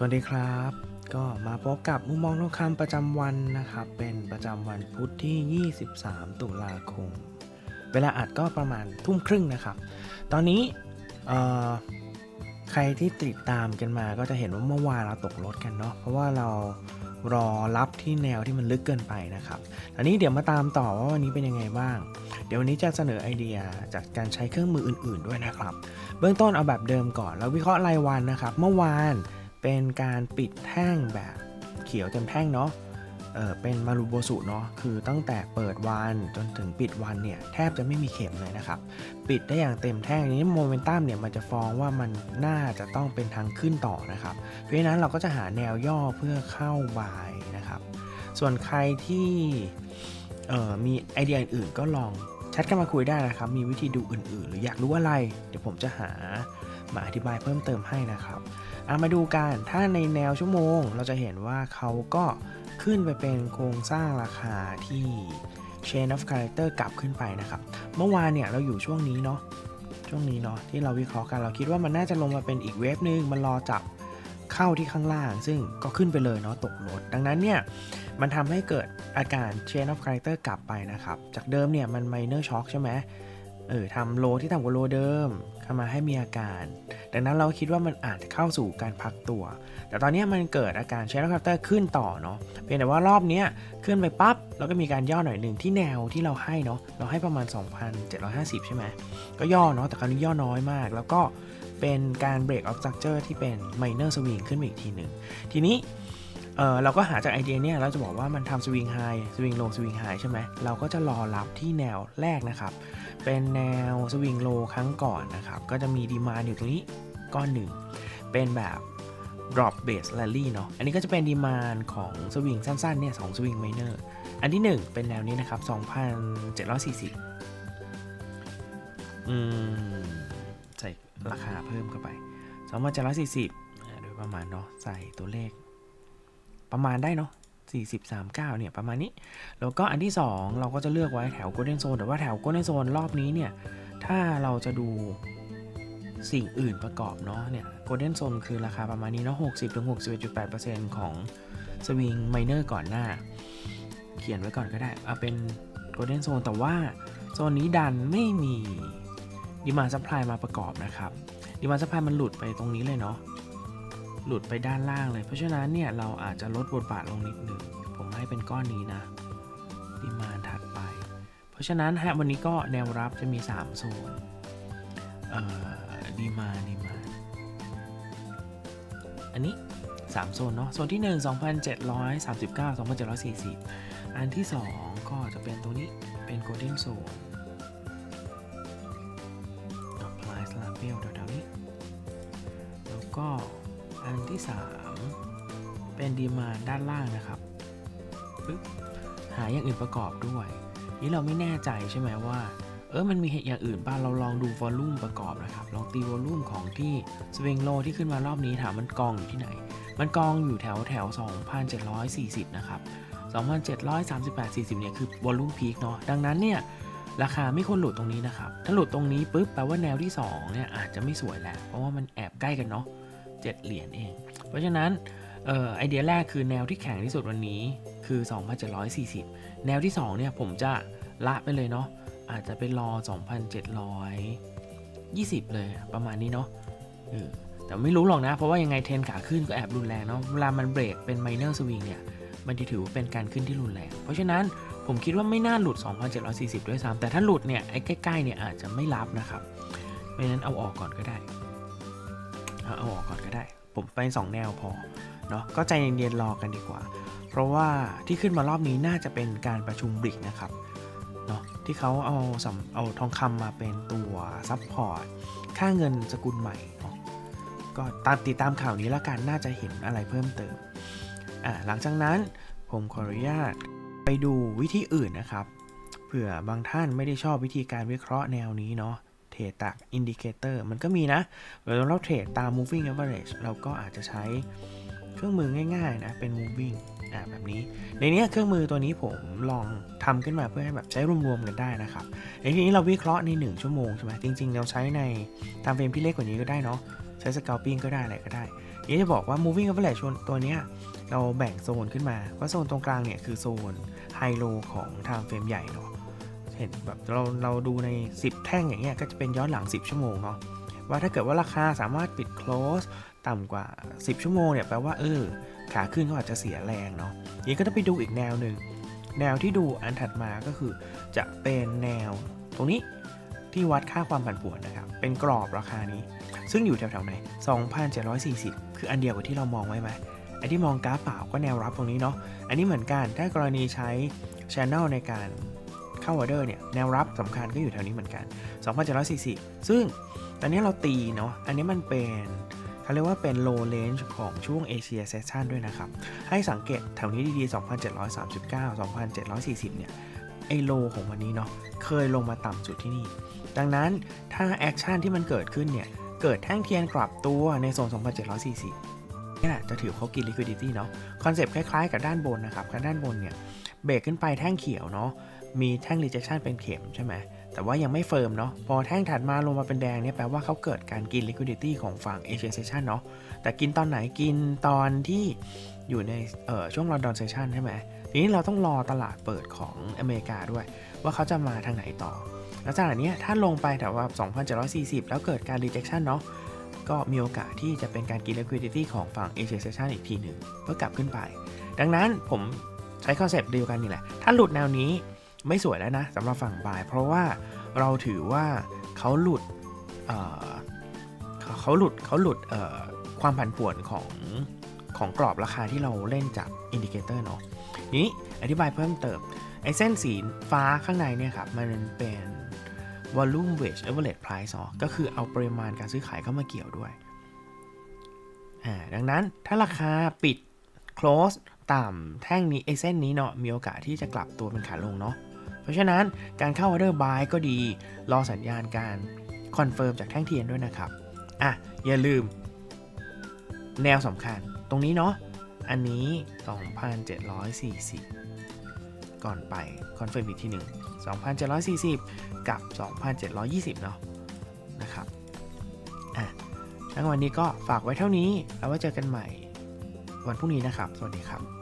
สวัสดีครับ ก็มาพบกับมุมมองทองคำประจำวันนะครับ เป็นประจำวันพุธที่ 23 ตุลาคม เวลาอัดก็ประมาณทุ่มครึ่งนะครับ ตอนนี้ใครที่ติดตามกันมาก็จะเห็นว่าเมื่อวานเราตกรถกันเนาะเพราะว่าเรารอรับที่แนวที่มันลึกเกินไปนะครับตอนนี้เดี๋ยวมาตามต่อว่าวันนี้เป็นยังไงบ้าง เดี๋ยววันนี้จะเสนอไอเดียจากการใช้เครื่องมืออื่น ๆด้วยนะครับ เบื้องต้นเอาแบบเดิมก่อน แล้ววิเคราะห์รายวันนะครับ เมื่อวาน เป็นการปิดแท่งแบบเขียวเต็มแท่งเนาะเออเป็นมารูโบสุเนาะคือตั้งแต่เปิดวันจนถึงปิดวันเนี่ยแทบจะไม่มีเข็มเลยนะครับ ปิดได้อย่างเต็มแท่งนี้โมเมนตัมเนี่ยมันจะฟ้องว่ามันน่าจะต้องเป็นทางขึ้นต่อนะครับ เพราะฉะนั้นเราก็จะหาแนวย่อเพื่อเข้าบายนะครับ ส่วนใครที่เออมีไอเดียอื่นๆก็ลองแชทกันมาคุยได้นะครับ มีวิธีดูอื่นๆ หรืออยากรู้อะไร เดี๋ยวผมจะหา มาอธิบายเพิ่มเติมให้นะครับเอามาดูกันถ้าในแนวชั่วโมง เราจะเห็นว่าเขาก็ขึ้นไปเป็นโครงสร้างราคาที่ Chain of Character กลับขึ้นไปนะครับ เมื่อวานเนี่ยเราอยู่ช่วงนี้เนาะช่วงนี้เนาะที่เราวิเคราะห์กันเราคิดว่ามันน่าจะลงมาเป็นอีกเวฟนึงมันรอจับเข้าที่ข้างล่าง ซึ่งก็ขึ้นไปเลยเนาะตกรถดังนั้นเนี่ยมันทำให้เกิดอาการ Chain of Character กลับไปนะครับ จากเดิมเนี่ยมัน Minor Shock ใช่ไหมเออทำโลที่ต่ำกว่าโลเดิม เข้ามาให้มีอาการ ดังนั้นเราคิดว่ามันอาจจะเข้าสู่การพักตัว แต่ตอนนี้มันเกิดอาการ Chain of Character ขึ้นต่อเนาะเพียงแต่ว่ารอบนี้ขึ้นไปปั๊บแล้วก็มีการย่อหน่อยหนึ่งที่แนวที่เราให้เนาะเราให้ประมาณ 2,750 ใช่ไหมก็ย่อเนาะแต่คราวนี้ย่อน้อยมาก แล้วก็เป็นการ break of structure ที่เป็น minor swing ขึ้นมาอีกทีหนึ่งทีนี้ เออเราก็หาจากไอเดียเนี่ยเราจะบอกว่ามันทำ swing high swing low swing high ใช่ไหมเราก็จะรอรับที่แนวแรกนะครับ เป็นแนว swing low ครั้งก่อนนะครับ ก็จะมีดีมาอยู่ตรงนี้ก้อนหนึ่ง เป็นแบบ drop base rally เนาะอันนี้ก็จะเป็นดีมานของสวิงสั้นๆเนี่ยสองสวิงไมเนอร์อันที่ 1 เป็นแนวนี้นะครับ 2,740 อืม ใส่ราคาเพิ่มเข้าไป 2,740อ่าโดยประมาณเนาะใส่ตัวเลข ประมาณได้เนาะ40 39 เนี่ย ประมาณนี้ แล้วก็อันที่ 2 เราก็จะเลือกไว้แถว Golden Zone แต่ว่าแถว Golden Zone รอบนี้เนี่ย ถ้าเราจะดูสิ่งอื่นประกอบเนาะเนี่ย Golden Zone คือราคาประมาณนี้เนาะ60-61.8%ของสวิงไมเนอร์ก่อนหน้า เขียนไว้ก่อนก็ได้เอาเป็น Golden Zone แต่ว่าโซนนี้ดันไม่มีดีมา s u p p l y มาประกอบนะครับดีมา s u p p l y มันหลุดไปตรงนี้เลยเนาะ หลุดไปด้านล่างเลย เพราะฉะนั้นเนี่ยเราอาจจะลดบทบาทลงนิดหนึ่ง ผมให้เป็นก้อนนี้นะดีมาถัดไป เพราะฉะนั้นฮะวันนี้ก็แนวรับจะมี 3 โซนเอ่อดีมาดีมาอันนี้ 3 โซนเนาะ โซนที่ 1 2,739 2,740 อันที่ 2 ก็จะเป็นตัวนี้เป็น Golden Zone ดอกไม้สลาเปลแถวๆนี้ แล้วก็ อันที่ 3 เป็นดีมาด้านล่างนะครับปึ๊บหาอย่างอื่นประกอบด้วย นี่เราไม่แน่ใจใช่ไหมว่า เออมันมีเหตุอย่างอื่นป่ะเราลองดูวอลลุ่มประกอบนะครับ ลองตีวอลลุ่มของที่สวิงโลที่ขึ้นมารอบนี้ถามมันกองอยู่ที่ไหน มันกองอยู่แถวแถว 2,740 นะครับ 2,738 40 เนี่ยคือวอลลุ่มพีคเนาะ ดังนั้นเนี่ยราคาไม่ควรหลุดตรงนี้นะครับ ถ้าหลุดตรงนี้ปุ๊บแปลว่าแนวที่2เนี่ยอาจจะไม่สวยแหละเพราะว่ามันแอบใกล้กันเนาะ 7 เหรียญเอง เพราะฉะนั้นออไอเดียแรกคือแนวที่แข็งที่สุดวันนี้คือ 2,740 แนวที่ 2 เนี่ย ผมจะละไปเลยเนาะอาจจะไปรอ 2,720 เลยประมาณนี้เนาะออแต่ไม่รู้หรอกนะ เพราะว่ายังไงเทรนขาขึ้นก็แอบรุนแรงเนาะเวลามันเบรกเป็น minor swing เนี่ย มันจะถือว่าเป็นการขึ้นที่รุนแรง เพราะฉะนั้นผมคิดว่าไม่น่าหลุด 2,740 ด้วยซ้ำแต่ถ้าหลุดเนี่ยไอ้ใกล้ๆเนี่ยอาจจะไม่รับนะครับเพราะฉะนั้นเอาออกก่อนก็ได้ เอาออกก่อนก็ได้ ผมไป 2 แนวพอเนาะก็ใจเย็นๆรอกันดีกว่า เพราะว่าที่ขึ้นมารอบนี้น่าจะเป็นการประชุมบริกนะครับเนาะที่เขาเอาสำเอาทองคำมาเป็นตัวซับพอร์ตค่าเงินสกุลใหม่เนาะก็ตามติดตามข่าวนี้แล้วกันน่าจะเห็นอะไรเพิ่มเติมอ่าหลังจากนั้นผมขออนุญาตไปดูวิธีอื่นนะครับเผื่อบางท่านไม่ได้ชอบวิธีการวิเคราะห์แนวนี้เนาะ รดจากอินดิเคเตอร์มันก็มีนะเวลาเราเทรดตาม moving average เราก็อาจจะใช้เครื่องมือง่ายๆนะเป็น moving แบบนี้ ในเนี้ยเครื่องมือตัวนี้ผมลองทำขึ้นมาเพื่อให้แบบใช้รวมๆกันได้นะครับ ในที่นี้เราวิเคราะห์ใน 1 ชั่วโมงใช่ไหมจริง ๆ เราใช้ในตามเฟรมที่เล็กกว่านี้ก็ได้เนาะใช้ช้สก a ลปิ้งก็ได้อะไรก็ได้ทีนี้จะบอกว่า moving average ตัวเนี้ยเราแบ่งโซนขึ้นมาว่าโซนตรงกลางเนี่ยคือโซนไฮโลของ time frame ใหญ่เนาะ เห็นแบบเราเราดูใน 10 แท่งอย่างเงี้ยก็จะเป็นย้อนหลัง 10 ชั่วโมงเนาะว่าถ้าเกิดว่าราคาสามารถปิด close ต่ำกว่า 10 ชั่วโมงเนี่ยแปลว่าเออขาขึ้นเขาอาจจะเสียแรงเนาะนี้ก็ต้องไปดูอีกแนวหนึ่งแนวที่ดูอันถัดมาก็คือ จะเป็นแนวตรงนี้ที่วัดค่าความผันผวนนะครับ เป็นกรอบราคานี้ ซึ่งอยู่แถวๆไหน 2,740 คืออันเดียวกับที่เรามองไว้ไหมไอ้ที่มองกราฟเปล่าก็แนวรับตรงนี้เนาะ อันนี้เหมือนกัน ถ้ากรณีใช้ Channel ในการ เข้าออเดอร์เนี่ยแนวรับสำคัญก็อยู่แถวนี้เหมือนกัน 2,740 ซึ่งตอนนี้เราตีเนาะอันนี้มันเป็นเขาเรียกว่าเป็น low range ของช่วง Asia Session ด้วยนะครับ ให้สังเกตแถวนี้ดีๆ 2,739 2,740 เนี่ย ไอโลของวันนี้เนาะ เคยลงมาต่ำสุดที่นี่ ดังนั้นถ้าแอคชั่นที่มันเกิดขึ้นเนี่ย เกิดแท่งเทียนกลับตัวในโซน 2,740นี่แหละจะถือเขากิน liquidity เนาะ คอนเซปต์คล้ายๆ กับด้านบนนะครับกับด้านบนเนี่ย เบรกขึ้นไปแท่งเขียวเนาะ มีแท่ง rejection เป็นเข็มใช่ไหมแต่ว่ายังไม่เฟิร์มเนาะพอแท่งถัดมาลงมาเป็นแดงเนี่ยแปลว่าเขาเกิดการกิน liquidity ของฝั่ง Asian Session เนาะแต่กินตอนไหนกินตอนที่อยู่ในเออช่วง London Session ใช่ไหมทีนี้เราต้องรอตลาดเปิดของอเมริกาด้วย ว่าเขาจะมาทางไหนต่อแล้วจากนี้ถ้าลงไปแต่ว่า 2,740 แล้วเกิดการ rejection เนาะก็มีโอกาสที่จะเป็นการกิน liquidity ของฝั่ง Asia Session อีกทีหนึ่งเพื่อกลับขึ้นไป ดังนั้นผมใช้คอนเซปต์เดียวกันนี่แหละ ถ้าหลุดแนวนี้ ไม่สวยแล้วนะสำหรับฝั่งบายเพราะว่าเราถือว่าเขาหลุดเเขาหลุดเขาหลุดความผันผวนของของกรอบราคาที่เราเล่นจากอินดิเคเตอร์เนาะนี้อธิบายเพิ่มเติมไอ้เส้นสีฟ้าข้างในเนี่ยครับ มันเป็น volume weight average price เนาะก็คือเอาปริมาณการซื้อขายเข้ามาเกี่ยวด้วย ดังนั้นถ้าราคาปิด close ต่ำแท่งนี้ไอ้เส้นนี้เนาะมีโอกาสที่จะกลับตัวเป็นขาลงเนาะ ราะฉะนั้นการเข้า order buy ก็ดี รอสัญญาณการคอนเฟิร์มจากแท่งเทียนด้วยนะครับอะอย่าลืม แนวสำคัญตรงนี้เนาะอันนี้ 2,740 ก่อนไปคอนเฟิร์มอีกทีหนึ่ง2,740 กับ 2,720 เนาะนะครับอะทั้งวันนี้ก็ฝากไว้เท่านี้ แล้วไว้เจอกันใหม่วันพรุ่งนี้นะครับ สวัสดีครับ